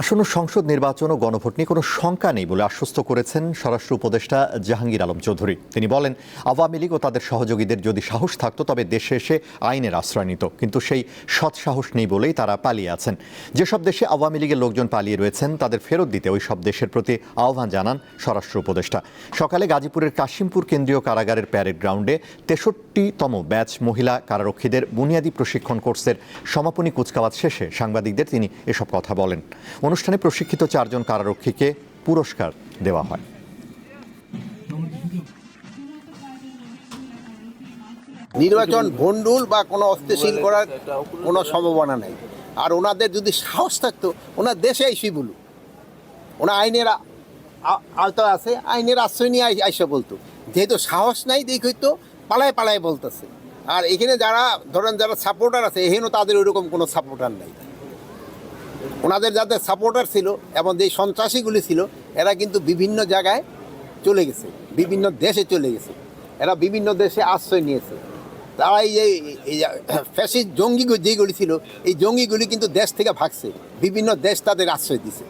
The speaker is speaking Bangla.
আসন্ন সংসদ নির্বাচন ও গণভোট নিয়ে কোনো শঙ্কা নেই বলে আশ্বস্ত করেছেন স্বরাষ্ট্র উপদেষ্টা জাহাঙ্গীর আলম চৌধুরী। তিনি বলেন, আওয়ামী লীগ ও তাদের সহযোগীদের যদি সাহস থাকতো তবে দেশে এসে আইনের আশ্রয় নিত। কিন্তু সেই সৎ সাহস নেই বলেই তারা পালিয়ে আছেন। যেসব দেশে আওয়ামী লীগের লোকজন পালিয়ে রয়েছেন, তাদের ফেরত দিতে ওই সব দেশের প্রতি আহ্বান জানান স্বরাষ্ট্র উপদেষ্টা। সকালে গাজীপুরের কাশিমপুর কেন্দ্রীয় কারাগারের প্যারেড গ্রাউন্ডে তেষট্টিতম ব্যাচ মহিলা কারারক্ষীদের বুনিয়াদী প্রশিক্ষণ কোর্সের সমাপনী কুচকাওয়াজ শেষে সাংবাদিকদের তিনি এসব কথা বলেন। অনুষ্ঠানে প্রশিক্ষিত চারজন কারারক্ষীকে পুরস্কার দেওয়া হয়। নির্বাচন ভণ্ডুল বা কোনো অস্থিতিশীল করার কোনো সম্ভাবনা নেই। আর ওনাদের যদি সাহস থাকতো, ওনার দেশে আইসি বলুক। ওনা আইনের আওতায় আছে, আইনের আশ্রয় নিয়ে আই- আইসা বলতো। যেহেতু সাহস নাই, দেখই তো পালায় পালায় বলতেছে। আর এখানে যারা, ধরেন যারা সাপোর্টার আছে, এখানেও তাদের ওইরকম কোনো সাপোর্টার নাই। ওনাদের যাদের সাপোর্টার ছিল এবং যে সন্ত্রাসীগুলি ছিল, এরা কিন্তু বিভিন্ন জায়গায় চলে গেছে, বিভিন্ন দেশে চলে গেছে। এরা বিভিন্ন দেশে আশ্রয় নিয়েছে। তারা এই যে ফ্যাসিস্ট জঙ্গি যেগুলি ছিল, এই জঙ্গিগুলি কিন্তু দেশ থেকে ভাগছে। বিভিন্ন দেশ তাদের আশ্রয় দিছে।